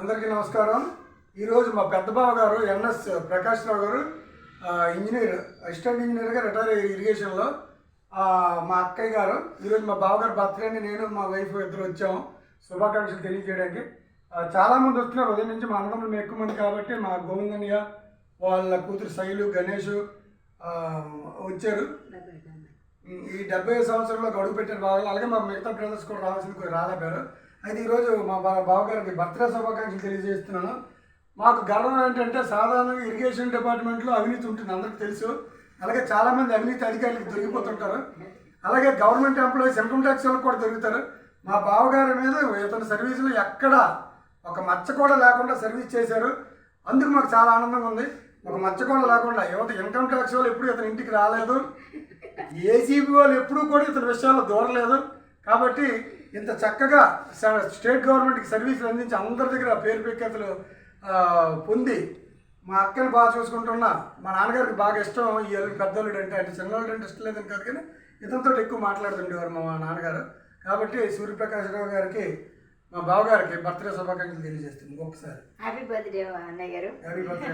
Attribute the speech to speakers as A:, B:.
A: అందరికీ నమస్కారం. ఈరోజు మా పెద్ద బావ గారు ఎన్ఎస్ ప్రకాష్ రావు గారు ఇంజనీర్ అసిస్టెంట్ ఇంజనీర్గా రిటైర్ అయ్యారు ఇరిగేషన్లో మా అక్కయ్య గారు ఈరోజు మా బావగారు బర్త్డేని నేను మా వైఫ్ ఇద్దరు వచ్చాము శుభాకాంక్షలు తెలియజేయడానికి. చాలామంది వస్తున్నారు. ఉదయం నుంచి మా అన్నదమ్ములు ఎక్కువ మంది కాబట్టి మా గోవిందన్య వాళ్ళ కూతురు శైలు గణేష్ వచ్చారు. ఈ డెబ్బై సంవత్సరంలో గడువు పెట్టిన బాగా అలాగే మా మిగతా బ్రదర్స్ కూడా రావాల్సింది కూడా రాలేపారు. అయితే ఈరోజు మా బావగారికి బర్త్డే శుభాకాంక్షలు తెలియజేస్తున్నాను. మాకు గర్వం ఏంటంటే సాధారణంగా ఇరిగేషన్ డిపార్ట్మెంట్లో అవినీతి ఉంటుంది అందరికీ తెలుసు. అలాగే చాలామంది అవినీతి అధికారులకు దొరికిపోతుంటారు. అలాగే గవర్నమెంట్ ఎంప్లాయీస్ ఇన్కమ్ ట్యాక్స్ వాళ్ళకి కూడా దొరుకుతారు. మా బావగారి మీద ఇతని సర్వీసులో ఎక్కడ ఒక మచ్చ కూడా లేకుండా సర్వీస్ చేశారు. అందుకు మాకు చాలా ఆనందంగా ఉంది. ఒక మచ్చ కూడా లేకుండా యువత ఇన్కమ్ ట్యాక్స్ వాళ్ళు ఎప్పుడు ఇతని ఇంటికి రాలేదు. ఏసీబీ వాళ్ళు ఎప్పుడూ కూడా ఇతని విషయాల్లో దూరలేదు. కాబట్టి ఇంత చక్కగా స్టేట్ గవర్నమెంట్కి సర్వీసులు అందించి అందరి దగ్గర పేరు ప్రఖ్యాతులు పొంది మా అక్కని బాగా చూసుకుంటున్న మా నాన్నగారికి బాగా ఇష్టం. ఈ అల్లుడు పెద్దోళ్ళుడు అంటే అంటే చిన్నోళ్ళు అంటే ఇష్టం లేదని కాదు కానీ ఇతనితో ఎక్కువ మాట్లాడుతుండేవారు మా నాన్నగారు. కాబట్టి సూర్యప్రకాశ్రావు గారికి మా బావగారికి బర్త్డే శుభాకాంక్షలు తెలియజేస్తుంది ఒకసారి
B: హ్యాపీ బర్త్డే అన్నయ్య గారు.
A: Happy birthday